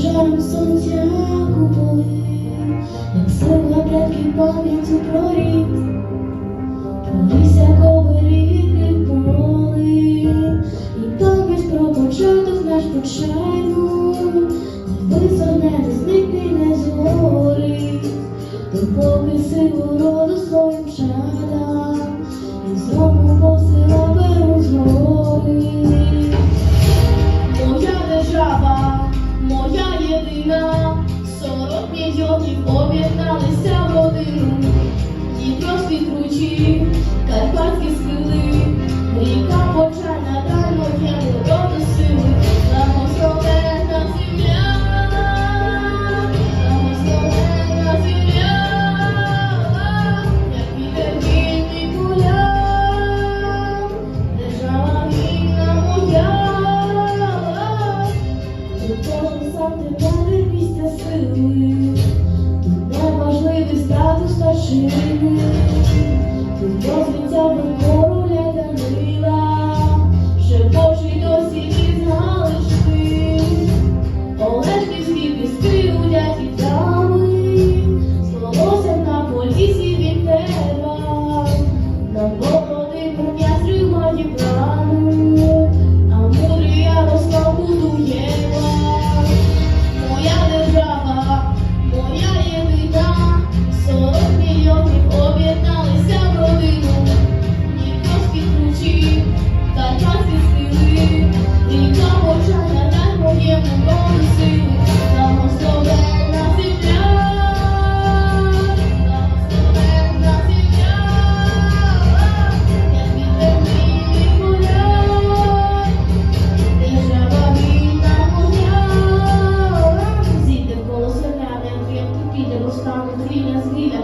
жаром сонця купили, як строга предків пам'яттю прорік, Пролися кобиріки помоли, і так весь про початок наш почайну. Мільйонів об'єдналися в родину. Дніпровські кручі, карпатські схили, ріка почайна дай моєму роду сили, благословенна земля, благословенна земля, як вітер вільний поля, держава вільна моя. Кожен сам тебе місця сили, неважливий статус старшини, тут дозвіться би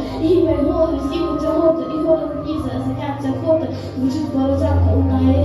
звільня звіля, гімель гори, сіку цього, і гори кніза, закляття фото, звучить борозанка у наєві,